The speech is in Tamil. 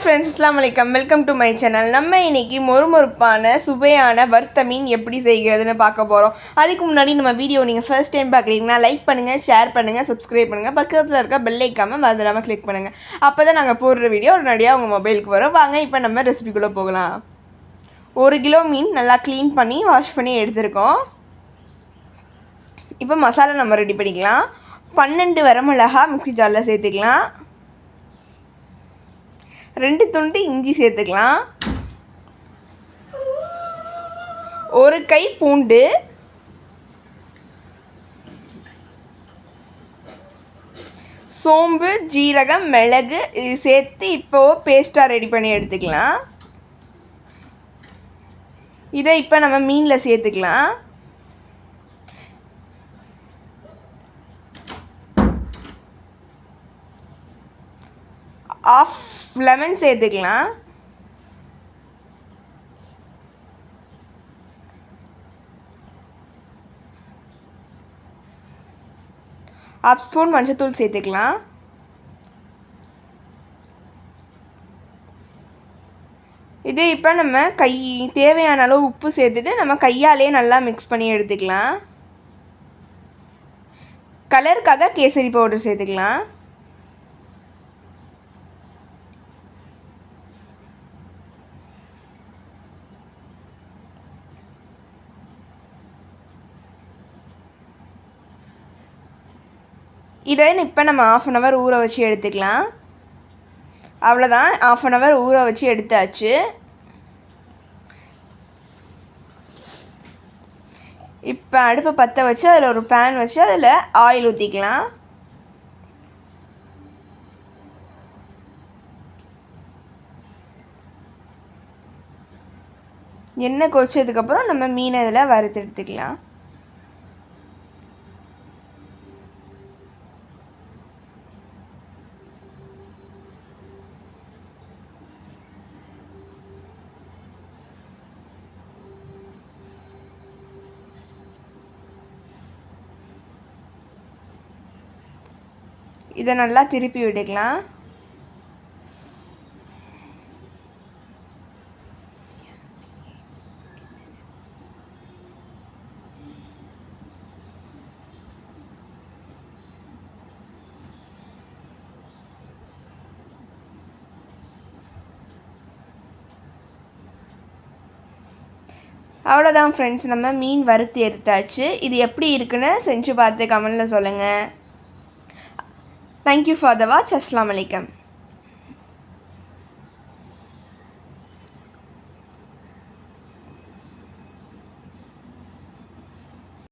ஃப்ரெண்ட்ஸ் இஸ்லாம் வலைக்கம் வெல்கம் டு மை சேனல் நம்ம இன்னைக்கு மொறுமொறுப்பான சுவையான வர்த்த மீன் எப்படி செய்கிறதுன்னு பார்க்க போகிறோம் அதுக்கு முன்னாடி நம்ம வீடியோ நீங்கள் ஃபர்ஸ்ட் டைம் பார்க்குறீங்கன்னா லைக் பண்ணுங்கள் ஷேர் பண்ணுங்கள் சப்ஸ்கிரைப் பண்ணுங்கள் பக்கத்தில் இருக்க பெல் ஐக்காமல் மறந்துடாமல் கிளிக் பண்ணுங்கள் அப்போ தான் நாங்கள் போடுற வீடியோ உடனடியாக உங்கள் மொபைலுக்கு வரும். வாங்க இப்போ நம்ம ரெசிபிக்குள்ளே போகலாம். ஒரு கிலோ மீன் நல்லா க்ளீன் பண்ணி வாஷ் பண்ணி எடுத்திருக்கோம். இப்போ மசாலா நம்ம ரெடி பண்ணிக்கலாம். பன்னெண்டு வரமிளகா மிக்ஸி ஜாரில் சேர்த்துக்கலாம். ரெண்டு துண்டு இஞ்சி சேர்த்துக்கலாம். ஒரு கை பூண்டு. சோம்பு ஜீரகம் மிளகு இது சேர்த்து இப்போ பேஸ்ட்டாக ரெடி பண்ணி எடுத்துக்கலாம். இதை இப்போ நம்ம மீனில் சேர்த்துக்கலாம். ஆஃப் லெமன் சேர்த்துக்கலாம். ஆஃப் ஸ்பூன் மஞ்சத்தூள் சேர்த்துக்கலாம். இது இப்போ நம்ம கை தேவையான அளவு உப்பு சேர்த்துட்டு நம்ம கையாலே நல்லா மிக்ஸ் பண்ணி எடுத்துக்கலாம். கலருக்காக கேசரி பவுடர் சேர்த்துக்கலாம். இதை இப்போ நம்ம ஆஃப் அன் ஹவர் ஊற வச்சு எடுத்துக்கலாம். அவ்வளோதான் ஆஃப் அன் ஹவர் ஊற வச்சு எடுத்தாச்சு. இப்போ அடுப்பை பற்ற வச்சு அதில் ஒரு பேன் வச்சு அதில் ஆயில் ஊற்றிக்கலாம் எண்ணெய் கொச்சதுக்கப்புறம் நம்ம மீனை இதில் வறுத்து எடுத்துக்கலாம். இதை நல்லா திருப்பி விட்டுக்கலாம். அவ்வளோதான் ஃப்ரெண்ட்ஸ் நம்ம மீன் வறுத்து எடுத்தாச்சு. இது எப்படி இருக்குன்னு செஞ்சு பார்த்து கமெண்டில் சொல்லுங்கள் தேங்க்யூ ஃபார் த வாட்ச் அஸ்லாம் வலைக்கம்